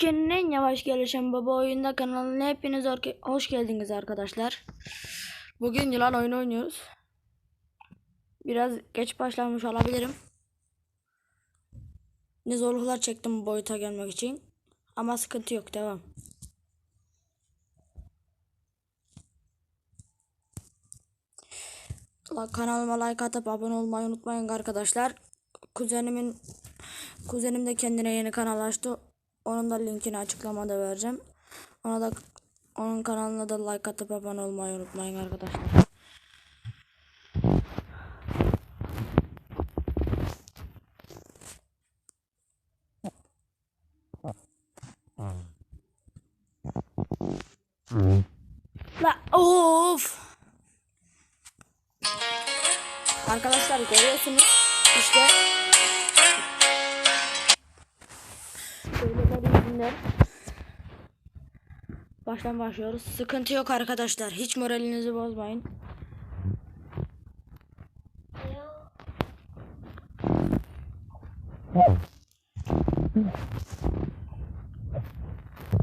Türkiye'nin en yavaş gelişen baba oyunda kanalına hepiniz hoş geldiniz arkadaşlar. Bugün yılan oyunu oynuyoruz. Biraz geç başlamış olabilirim. Ne zorluklar çektim bu boyuta gelmek için. Ama sıkıntı yok devam. Kanalıma like atıp abone olmayı unutmayın arkadaşlar. Kuzenimin kuzenim de kendine yeni kanal açtı. Onun da linkini açıklamada vereceğim. Ona da onun kanalına da like atıp abone olmayı unutmayın arkadaşlar. La of. Arkadaşlar görüyorsunuz işte Yüzünden Baştan başlıyoruz. Sıkıntı yok arkadaşlar. Hiç moralinizi bozmayın.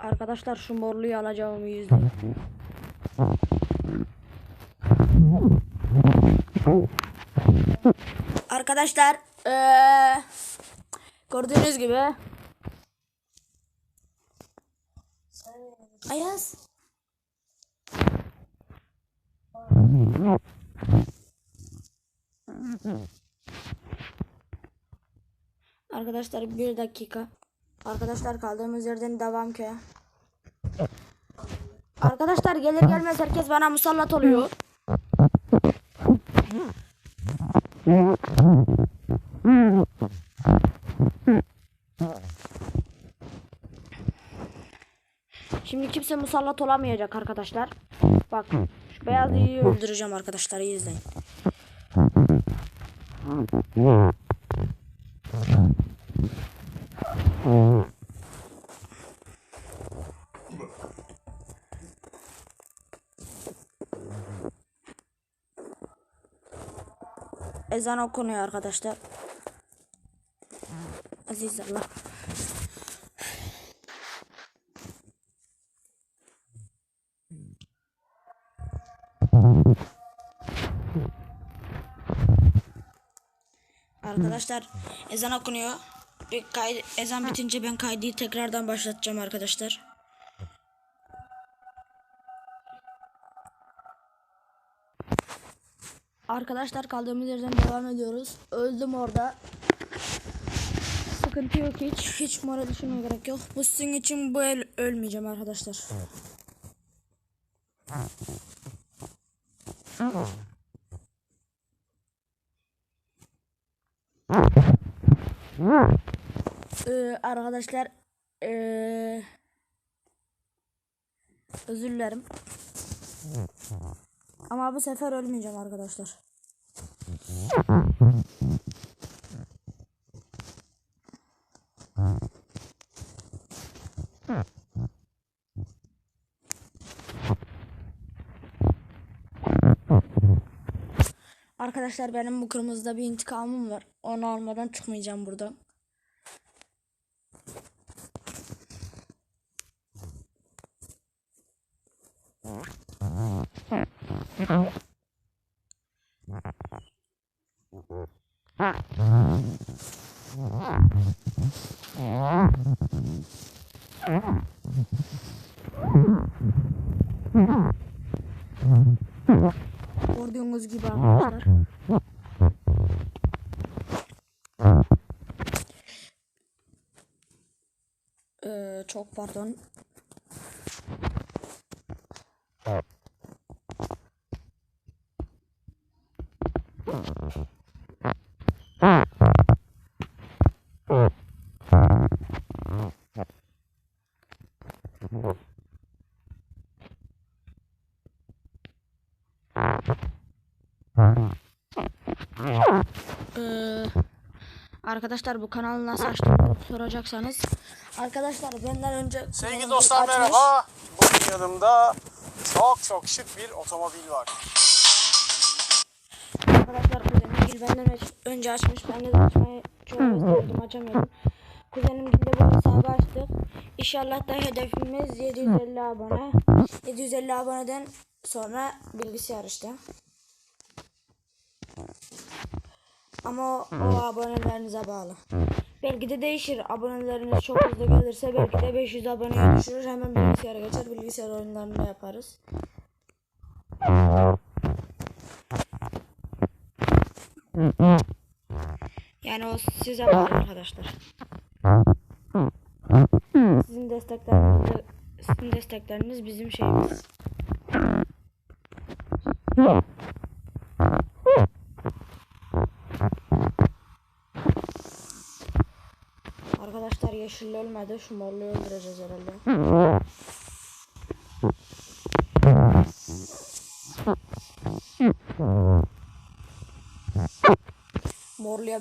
Arkadaşlar şu morluyu alacağımı yüzleyin. Arkadaşlar eee gördüğünüz gibi Ayaz. Arkadaşlar bir dakika. Arkadaşlar kaldığımız yerden devam ki. Arkadaşlar gelir gelmez herkes bana musallat oluyor Şimdi kimse musallat olamayacak arkadaşlar. Bak şu beyaz iyi öldüreceğim arkadaşlar iyi izleyin. Ezan okunuyor arkadaşlar. Aziz Allah. Arkadaşlar ezan okunuyor. Bir kay ezan bitince ben kaydı tekrardan başlatacağım arkadaşlar. Arkadaşlar kaldığımız yerden devam ediyoruz. Öldüm orada. Sıkıntı yok hiç. Hiç moral düşünmeye gerek yok. Bu sizin için bu el ölmeyeceğim arkadaşlar. Ee, arkadaşlar ee, özür dilerim. Ama bu sefer ölmeyeceğim arkadaşlar. Arkadaşlar benim bu kırmızıda bir intikamım var. Onu almadan çıkmayacağım buradan. Gördüğünüz gibi arkadaşlar. Ee, çok pardon. Ee, arkadaşlar bu kanalı nasıl açtığımı soracaksanız arkadaşlar benden önce Sevgili dostlar açmış. merhaba. Bugün yanımda çok çok şık bir otomobil var. Arkadaşlar kuzenim Gil benden önce açmış. Ben de açmayı çok istiyordum açamıyordum. Kuzenim Gil'le bu hesabı açtık. İnşallah da hedefimiz 750 abone. 750 aboneden sonra bilgisayar işte. Ama o, o abonelerinize bağlı. Belki de değişir. Aboneleriniz çok hızlı gelirse belki de 500 aboneye düşürür. Hemen bilgisayara geçer. Bilgisayar oyunlarını da yaparız. Yani o size bağlı arkadaşlar. Sizin destekleriniz de- sizin destekleriniz bizim şeyimiz.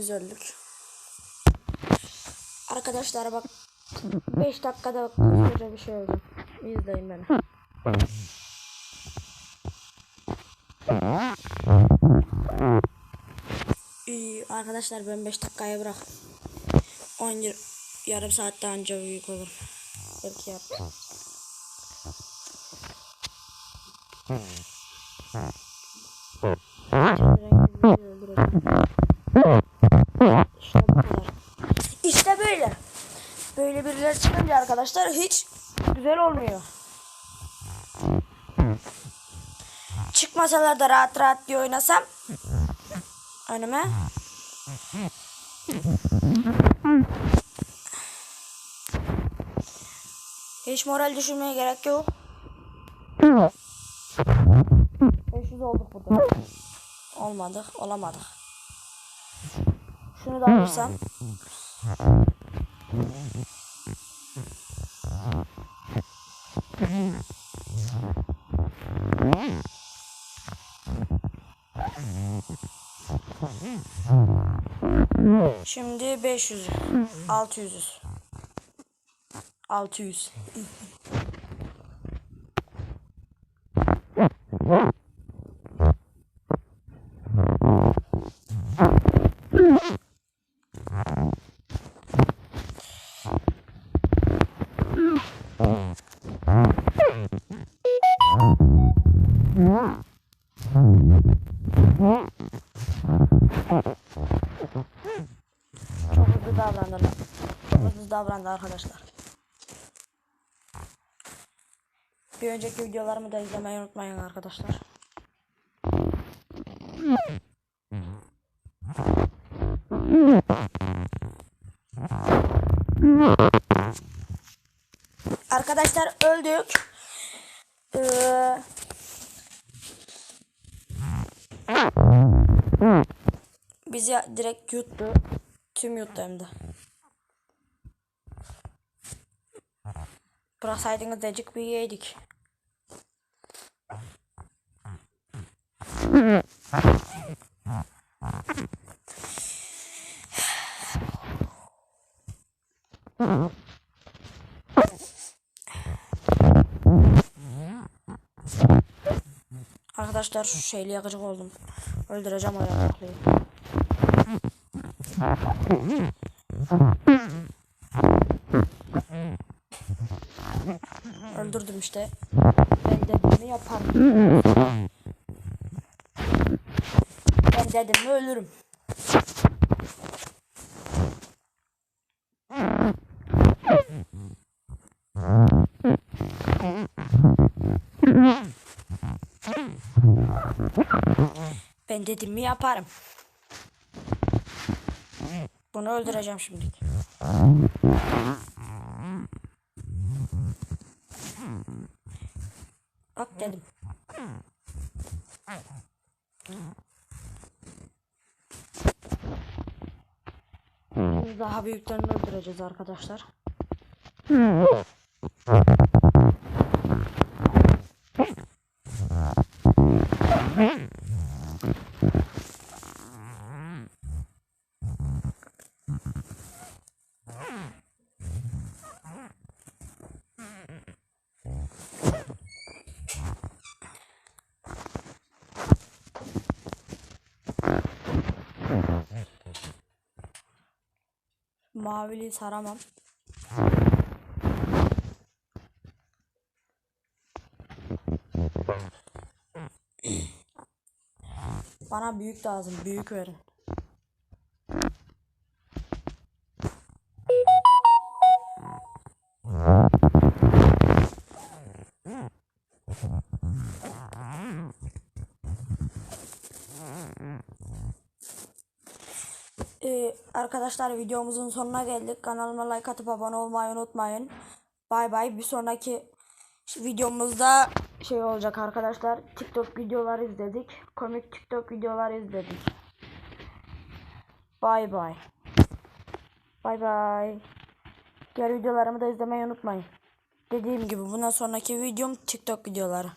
Biz öldük. Arkadaşlar bak 5 dakikada koskoca bir şey oldu. İzleyin beni. İyi arkadaşlar ben 5 dakikaya bırak. 10 yar- yarım saatte anca büyük olur. Belki yap. İşte Böyle birileri çıkınca arkadaşlar hiç güzel olmuyor. Çıkmasalar da rahat rahat diye oynasam önüme. Hiç moral düşünmeye gerek yok. 500 olduk burada. Olmadık, olamadık. Şunu da alırsam. Şimdi 500, 600. 600. Çok hızlı davrandılar. Çok hızlı davrandı arkadaşlar. Bir önceki videolarımı da izlemeyi unutmayın arkadaşlar. Öldük. Ee, bizi direkt yuttu. Tüm yuttu hem de. Bıraksaydınız decik bir yedik. Arkadaşlar şu şeyli yakacak oldum. Öldüreceğim o yaratıklıyı. Öldürdüm işte. Ben dediğimi yaparım. Ben dediğimi ölürüm. Ben dediğimi yaparım. Bunu öldüreceğim şimdi. Bak dedim. Daha büyüklerini öldüreceğiz arkadaşlar. maviliği saramam. Bana büyük lazım. Büyük verin. Arkadaşlar videomuzun sonuna geldik. Kanalıma like atıp abone olmayı unutmayın. Bay bay. Bir sonraki videomuzda şey olacak arkadaşlar. TikTok videoları izledik. Komik TikTok videoları izledik. Bay bay. Bay bay. Diğer videolarımı da izlemeyi unutmayın. Dediğim gibi bundan sonraki videom TikTok videoları.